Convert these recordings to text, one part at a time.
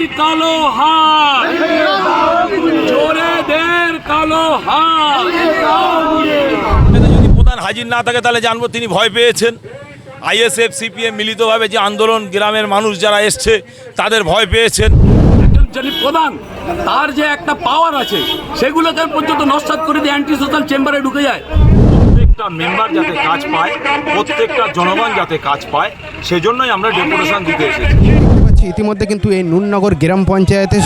কালিয়ানির কালো হাত চোরেদের কালো হাত যদি প্রধান হাজির না থাকে তাহলে জানব তিনি ভয় পেয়েছেন। আইএসএফ সিপিএম মিলিতভাবে যে আন্দোলন গ্রামের মানুষ যারা এসছে তাদের ভয় পেয়েছেন। যিনি প্রধান তার যে একটা পাওয়ার আছে সেগুলোকে পর্যন্ত নস্বাত করে দিয়ে অ্যান্টি সোশ্যাল চেম্বারে ঢুকে যায়। প্রত্যেকটা মেম্বার যাতে কাজ পায় প্রত্যেকটা জনগণ যাতে কাজ পায় সেজন্যই আমরা ডেপুটেশন দিতে এসেছি। দেখতে ইতিমধ্যে কিন্তু এই নুননগর গ্রাম পঞ্চায়েতে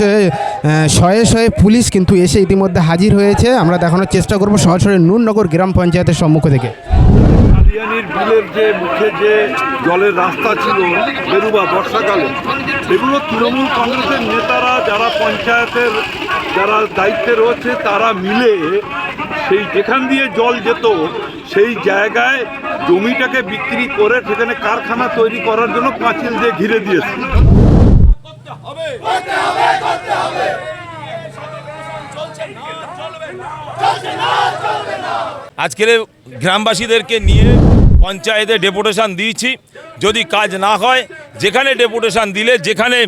শয়ে শয়ে পুলিশ কিন্তু এসে ইতিমধ্যে হাজির হয়েছে। আমরা দেখানোর চেষ্টা করব সরাসরি নুননগর গ্রাম পঞ্চায়েতের সম্মুখ থেকে। বিলের যে মুখে যে জলের রাস্তা ছিল বেরুবা বর্ষাকালে সেগুলো তৃণমূল কংগ্রেসের নেতারা যারা পঞ্চায়েতের যারা দায়িত্বে রয়েছে তারা মিলে সেই যেখান দিয়ে জল যেত, সেই জায়গায় জমিটাকে বিক্রি করে সেখানে কারখানা তৈরি করার জন্য পাঁচিল দিয়ে ঘিরে দিয়েছে। আজকের গ্রামবাসীদেরকে নিয়ে পঞ্চায়েতে ডেপুটেশন দিয়েছি। যদি কাজ না হয় যেখানে ডেপুটেশন দিলে যেখানে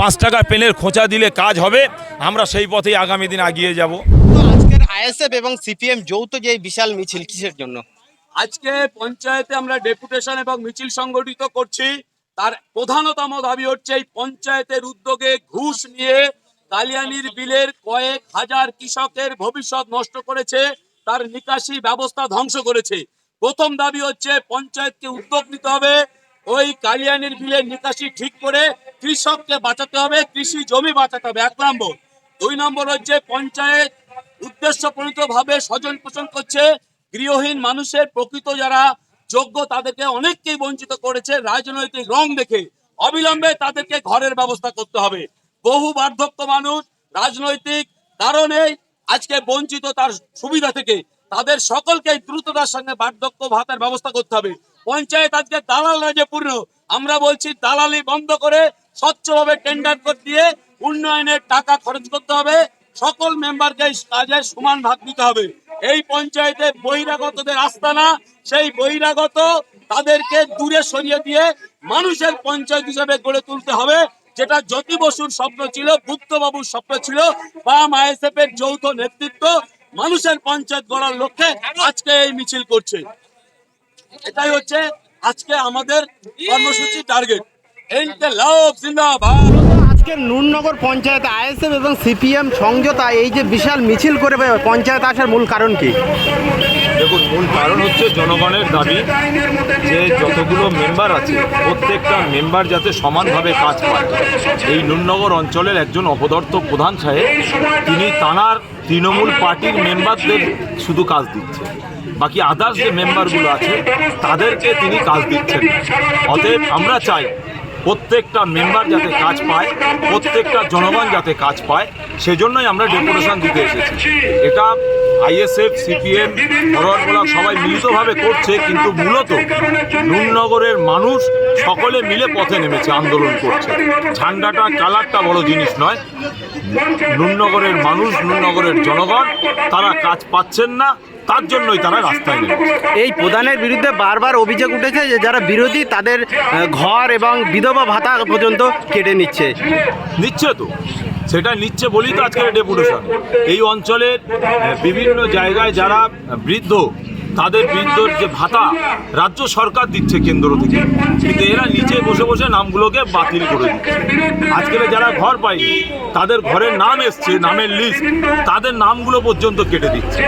পাঁচ টাকা পেনের খোঁচা দিলে কাজ হবে আমরা সেই পথেই আগামী দিন এগিয়ে যাব। তো আজকের আইএসএফ এবং সিপিএম যৌথ যে এই বিশাল মিছিল কিসের জন্য? আজকে পঞ্চায়েতে আমরা ডেপুটেশন এবং মিছিল সংগঠিত করছি। তার প্রধানতম দাবি হচ্ছে এই পঞ্চায়েতের উদ্যোগে ঘুষ নিয়ে কালিয়ানির বিলের কয়েক হাজার কৃষকের ভবিষ্যৎ নষ্ট করেছে, তার নিকাশি ব্যবস্থা ধ্বংস করেছে। প্রথম দাবি হচ্ছে পঞ্চায়েতকে উদ্যোগ নিতে হবে, ওই কালিয়ানির বিলের নিকাশি ঠিক করে কৃষককে বাঁচাতে হবে, কৃষি জমি বাঁচাতে হবে। এক নম্বর। দুই নম্বর হচ্ছে পঞ্চায়েত উদ্দেশ্য ভাবে স্বজন পোষণ করছে, গৃহহীন মানুষের প্রকৃত যারা যোগ্য তাদেরকে অনেককেই বঞ্চিত করেছে, রাজনৈতিক রং দেখে অবিলম্বে তাদেরকে ঘরের ব্যবস্থা করতে হবে। বহু বার্ধক্য মানুষ রাজনৈতিক কারণে আজকে বঞ্চিত তার সুবিধা থেকে। তাদের সকলকে দ্রুততার সঙ্গে বার্ধক্য ভাতার ব্যবস্থা করতে হবে। পঞ্চায়েত আজকে দালাল রাজে পূর্ণ। আমরা বলছি, দালালি বন্ধ করে স্বচ্ছভাবে টেন্ডার করে দিয়ে উন্নয়নের টাকা খরচ করতে হবে। সকল মেম্বারকে এই কাজে সমান ভাগ দিতে হবে। এই পঞ্চায়েতে বহিরাগতদের আস্তানা, সেই বহিরাগত তাদেরকে দূরে সরিয়ে দিয়ে মানুষের পঞ্চায়েত হিসেবে গড়ে তুলতে হবে, যেটা জ্যোতি বসুর স্বপ্ন ছিল গুপ্তবাবুর স্বপ্ন ছিল, বাম আইএসএফ এর যৌথ নেতৃত্ব মানুষের পঞ্চায়েত গড়ার লক্ষ্যে আজকে এই মিছিল করছে। এটাই হচ্ছে আজকে আমাদের কর্মসূচি টার্গেট আজকের নুননগর পঞ্চায়েত আইএসএফ এবং সিপিএম সমঝোতা এই যে বিশাল মিছিল করে পঞ্চায়েত আসার মূল কারণ কি? দেখুন মূল কারণ হচ্ছে জনগণের দাবি যে যতগুলো মেম্বার আছে প্রত্যেকটা মেম্বার যাতে সমানভাবে কাজ পায়। এই নুননগর অঞ্চলের একজন অপদর্থ প্রধান সাহেব তিনি তানার তৃণমূল পার্টির মেম্বারদের শুধু কাজ দিচ্ছে। বাকি আদার্স যে মেম্বারগুলো আছে তাদেরকে তিনি কাজ দিচ্ছেন। অতএব আমরা চাই প্রত্যেকটা মেম্বার যাতে কাজ পায়, প্রত্যেকটা জনগণ যাতে কাজ পায়, সেজন্যই আমরা ডেপুটেশন দিতে এসেছি। এটা আইএসএফ সিপিএম ব্লক সবাই মিলিতভাবে করছে, কিন্তু মূলত নুননগরের মানুষ সকলে মিলে পথে নেমেছে, আন্দোলন করছে। ঝান্ডাটা, কালারটা বড় জিনিস নয়। নুননগরের মানুষ, নুননগরের জনগণ, তারা কাজ পাচ্ছেন না। তার জন্যই তারা রাস্তায় নেমেছে এই প্রধানের বিরুদ্ধে বারবার অভিযোগ উঠেছে যে যারা বিরোধী তাদের ঘর এবং বিধবা ভাতা পর্যন্ত কেটে নিচ্ছে। নিচ্ছে তো। সেটা নিচ্ছে বলেই তো আজকের ডেপুটেশন। এই অঞ্চলের বিভিন্ন জায়গায় যারা বৃদ্ধ তাদের বৃদ্ধর যে ভাতা রাজ্য সরকার দিচ্ছে কেন্দ্র থেকে। কিন্তু এরা নিচে বসে বসে নামগুলোকে বাতিল করে দিচ্ছে। আজকের যারা ঘর পায়নি তাদের ঘরের নাম এসছে নামের লিস্ট তাদের নামগুলো পর্যন্ত কেটে দিচ্ছে।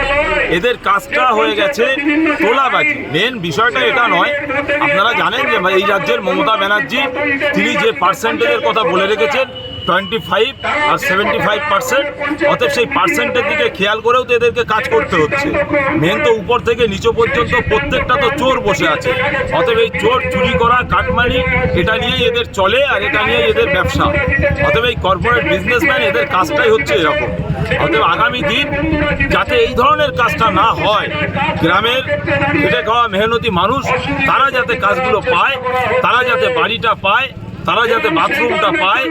এদের কাজটা হয়ে গেছে তোলাবাজি। মেন বিষয়টা এটা নয়। আপনারা জানেন যে এই রাজ্যের মমতা ব্যানার্জি, তিনি যে পার্সেন্টেজের কথা বলে রেখেছেন টোয়েন্টি ফাইভ আর সেভেন্টি ফাইভ পার্সেন্ট। অতএব সেই পার্সেন্টের দিকে খেয়াল করেও তো এদেরকে কাজ করতে হচ্ছে। মেন তো উপর থেকে নিচু পর্যন্ত প্রত্যেকটা তো চোর বসে আছে। অতএব এই চোর চুরি করা, কাটমানি, এটা নিয়েই এদের চলে আর এটা নিয়েই এদের ব্যবসা। অতএব এই কর্পোরেট বিজনেসম্যান এদের কাজটাই হচ্ছে এরকম। অতএব আগামী দিন যাতে এই ধরনের কাজটা না হয়, গ্রামের খেটে খাওয়া মেহনতি মানুষ, তারা যাতে কাজগুলো পায়, তারা যাতে বাড়িটা পায় তারা যাতে বাথরুমটা পায়,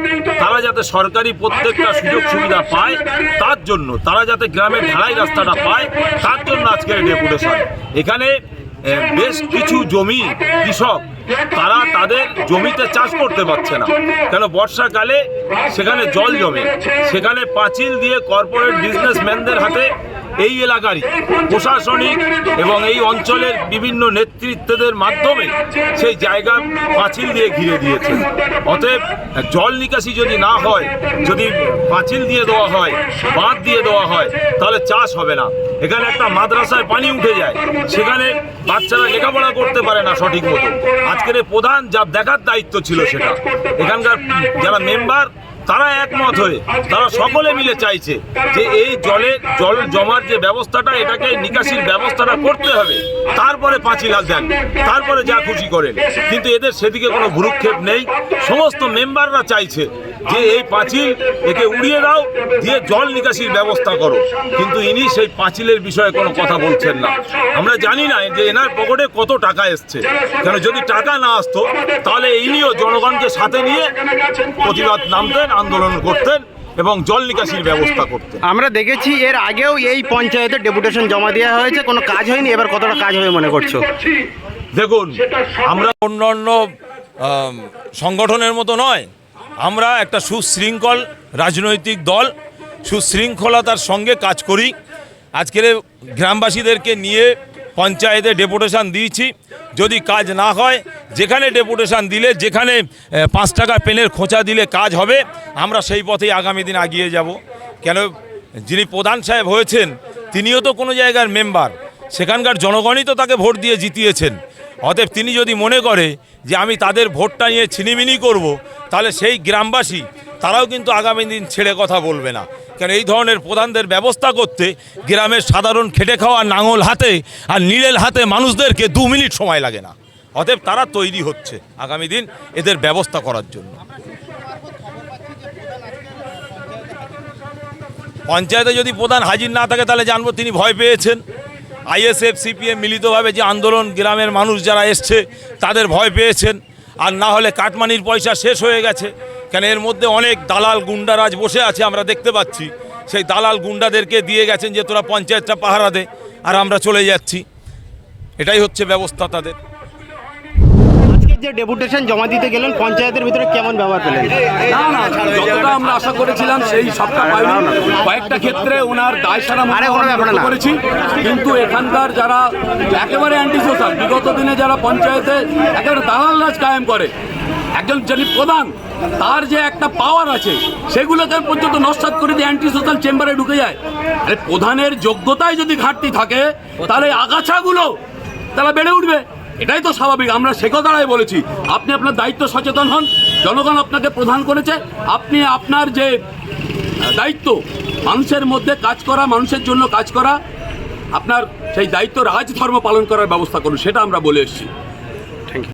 তারা যাতে সরকারি প্রত্যেকটা সুযোগ সুবিধা পায়, তার জন্য, তারা যাতে গ্রামের ঢালাই রাস্তাটা পায়, তার জন্য আজকের ডেপুটেশন। এখানে বেশ কিছু জমি, কৃষক, তারা তাদের জমিতে চাষ করতে পারছে না। কেন, বর্ষাকালে সেখানে জল জমে, সেখানে পাঁচিল দিয়ে কর্পোরেট বিজনেসম্যানদের হাতে এই এলাকারই প্রশাসনিক এবং এই অঞ্চলের বিভিন্ন নেতৃত্বদের মাধ্যমে সেই জায়গা পাঁচিল দিয়ে ঘিরে দিয়েছে অতএব জল নিকাশি যদি না হয়, যদি পাঁচিল দিয়ে দেওয়া হয়, বাঁধ দিয়ে দেওয়া হয়, তাহলে চাষ হবে না। এখানে একটা মাদ্রাসায় পানি উঠে যায়। সেখানে বাচ্চারা লেখাপড়া করতে পারে না সঠিক মতো। আজকের প্রধান যা দেখার দায়িত্ব ছিল সেটা। এখানকার যারা মেম্বার তারা একমত হয়ে, তারা সকলে মিলে চাইছে যে এই জলে জল জমার যে ব্যবস্থাটা, এটাকে নিকাশির ব্যবস্থাটা করতে হবে। তারপরে পাঁচিল দেন, তারপরে যা খুশি করেন। কিন্তু এদের সেদিকে কোনো ভুরুক্ষেপ নেই। সমস্ত মেম্বাররা চাইছে যে এই পাঁচিল একে উড়িয়ে দাও দিয়ে জল নিকাশির ব্যবস্থা করো। কিন্তু ইনি সেই পাঁচিলের বিষয়ে কোনো কথা বলছেন না। আমরা জানি না যে এনার পকেটে কত টাকা এসছে। কেন যদি টাকা না আসতো তাহলে ইনিও জনগণকে সাথে নিয়ে প্রতিবাদ নামতেন আন্দোলন করতেন এবং জল নিকাশির ব্যবস্থা করতেন। আমরা দেখেছি এর আগেও এই পঞ্চায়েতে ডেপুটেশন জমা দেওয়া হয়েছে। কোনো কাজ হয়নি এবার কতটা কাজ হবে মনে করছ? দেখুন আমরা অন্যান্য আম, সংগঠনের মতো নয়। আমরা একটা সুশৃঙ্খল রাজনৈতিক দল, সুশৃঙ্খলতার সঙ্গে কাজ করি। আজকের গ্রামবাসীদেরকে নিয়ে পঞ্চায়েতে ডেপুটেশান দিয়েছি। যদি কাজ না হয়, যেখানে ডেপুটেশন দিলে, যেখানে পাঁচ টাকা পেনের খোঁচা দিলে কাজ হবে, আমরা সেই পথেই আগামী দিন এগিয়ে যাব। কেন, যিনি প্রধান সাহেব হয়েছেন, তিনিও তো কোনো জায়গার মেম্বার। সেখানকার জনগণই তো তাকে ভোট দিয়ে জিতিয়েছেন। অতএব তিনি যদি মনে করে যে আমি তাদের ভোটটা নিয়ে ছিনিমিনি করব, তাহলে সেই গ্রামবাসী, তারাও কিন্তু আগামী দিন ছেড়ে কথা বলবে না। কেন এই ধরনের প্রধানদের ব্যবস্থা করতে গ্রামের সাধারণ খেটে খাওয়া নাঙল হাতে আর নিড়েল হাতে মানুষদেরকে দু মিনিট সময় লাগে না। অতএব তারা তৈরি হচ্ছে আগামী দিন এদের ব্যবস্থা করার জন্য। পঞ্চায়েতে যদি প্রধান হাজির না থাকে, তাহলে জানব তিনি ভয় পেয়েছেন। আইএসএফ, সিপিএম মিলিতভাবে যে আন্দোলন গ্রামের মানুষ যারা এসছে, তাদের ভয় পেয়েছেন। আর না হলে কাটমানির পয়সা শেষ হয়ে গেছে। কেন এর মধ্যে অনেক দালাল গুন্ডারাজ বসে আছে আমরা দেখতে পাচ্ছি। সেই দালাল গুন্ডাদেরকে দিয়ে গেছেন যে তোরা পঞ্চায়েতটা পাহারা দে, আর আমরা চলে যাচ্ছি। এটাই হচ্ছে ব্যবস্থা তাদের। আজকে যে ডেপুটেশন জমা দিতে গেলেন পঞ্চায়েতের ভিতরে কেমন ব্যবহার পেলেন? না না যতটা আমরা আশা করেছিলাম সেই সবটা পাইনি। কয়েকটা ক্ষেত্রে ওনার দায় সারা আরে কোনো ব্যাপার না। করেছি। কিন্তু এখানকার যারা একেবারে অ্যান্টি সোশ্যাল বিগত দিনে যারা পঞ্চায়েতে একেবারে দালাল রাজ কায়েম করে একজন যিনি প্রধান তার যে একটা পাওয়ার আছে সেগুলোকে পর্যন্ত নস্বাত করে দিয়ে অ্যান্টি সোশ্যাল চেম্বারে ঢুকে যায়। আরে প্রধানের যোগ্যতায় যদি ঘাটতি থাকে তাহলে আগাছাগুলো তারা বেড়ে উঠবে। এটাই তো স্বাভাবিক। আমরা সে কথাটাই বলেছি, আপনি আপনার দায়িত্ব সচেতন হন, জনগণ আপনাকে প্রধান করেছে, আপনি আপনার যে দায়িত্ব, মানুষের মধ্যে কাজ করা, মানুষের জন্য কাজ করা, আপনার সেই দায়িত্ব রাজধর্ম পালন করার ব্যবস্থা করুন, সেটা আমরা বলে এসেছি।